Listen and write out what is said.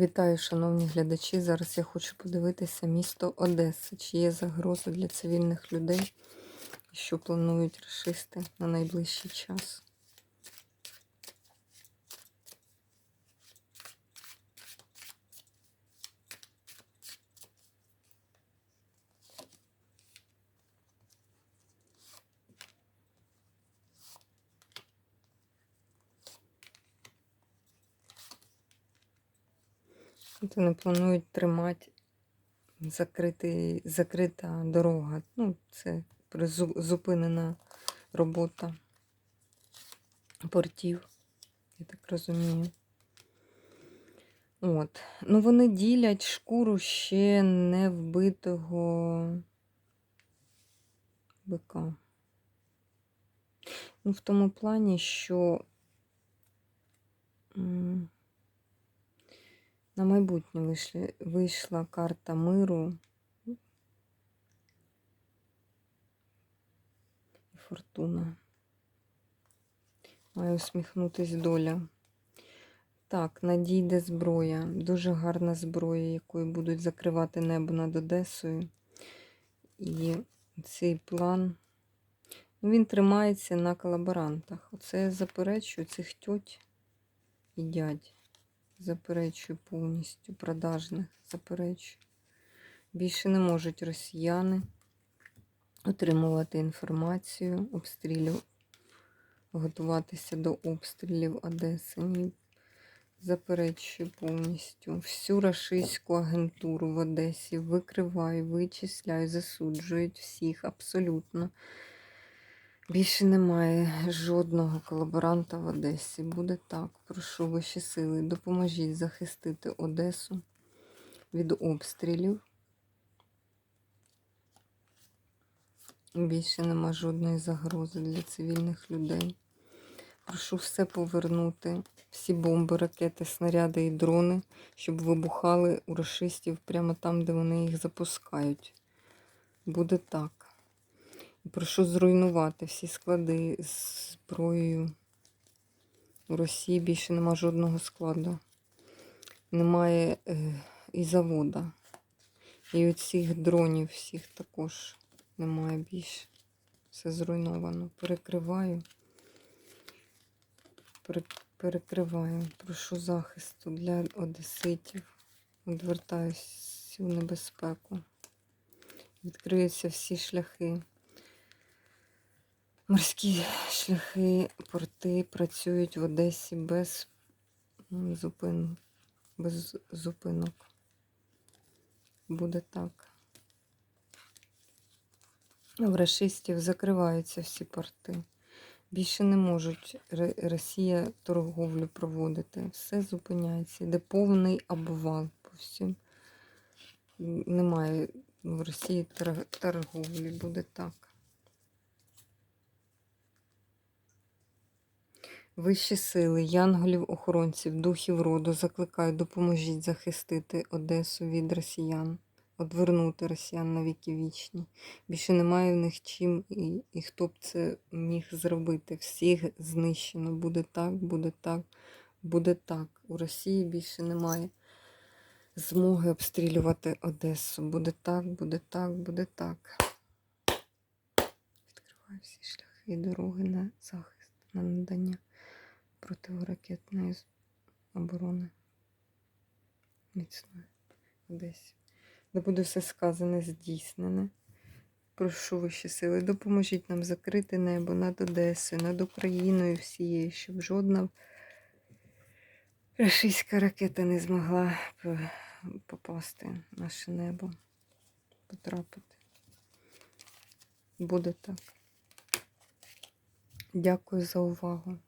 Вітаю, шановні глядачі. Зараз я хочу подивитися місто Одеса. Чи є загроза для цивільних людей, що планують рашисти на найближчий час? От Вони планують тримати закритий, закрита дорога. Ну, це зупинена робота портів, я так розумію. От. Ну, вони ділять шкуру ще не вбитого бика. Ну, в тому плані, що. На майбутнє вийшли, вийшла карта миру і фортуна. Має усміхнутись доля. Так, надійде зброя. Дуже гарна зброя, якою будуть закривати небо над Одесою. І цей план, ну, він тримається на колаборантах. Оце я заперечую цих тьоть і дядь. Заперечую повністю продажних, заперечую. Більше не можуть росіяни отримувати інформацію, обстрілів, готуватися до обстрілів Одеси. Ні. Заперечую повністю. Всю рашистську агентуру в Одесі викриваю, вичисляю, засуджують всіх абсолютно. Більше немає жодного колаборанта в Одесі. Буде так. Прошу вищі сили, допоможіть захистити Одесу від обстрілів. Більше нема жодної загрози для цивільних людей. Прошу все повернути, всі бомби, ракети, снаряди і дрони, щоб вибухали у рашистів прямо там, де вони їх запускають. Буде так. Прошу зруйнувати всі склади з зброєю. У Росії більше нема жодного складу. Немає е, і завода. І оцих дронів всіх також немає більше. Все зруйновано. Перекриваю. Пере, перекриваю. Прошу захисту для одеситів. Відвертаюсь всю небезпеку. Відкриються всі шляхи. Морські шляхи, порти працюють в Одесі без зупин, без зупинок. Буде так. В рашистів закриваються всі порти. Більше не можуть Росія торговлю проводити. Все зупиняється. Йде повний обвал по всім. Немає в Росії торговлі. Буде так. Вищі сили, янголів, охоронців, духів роду закликаю, допоможіть захистити Одесу від росіян, одвернути росіян на віки вічні. Більше немає в них чим і, і хто б це міг зробити. Всіх знищено. Буде так, буде так, буде так. У Росії більше немає змоги обстрілювати Одесу. Буде так, буде так, буде так. Відкриваю всі шляхи і дороги на захист, на надання протиракетної оборони міцної в Одесі. Де буде все сказане, здійснене. Прошу вищі сили, допоможіть нам закрити небо над Одесою, над Україною всією, щоб жодна рашистська ракета не змогла попасти в наше небо, потрапити. Буде так. Дякую за увагу.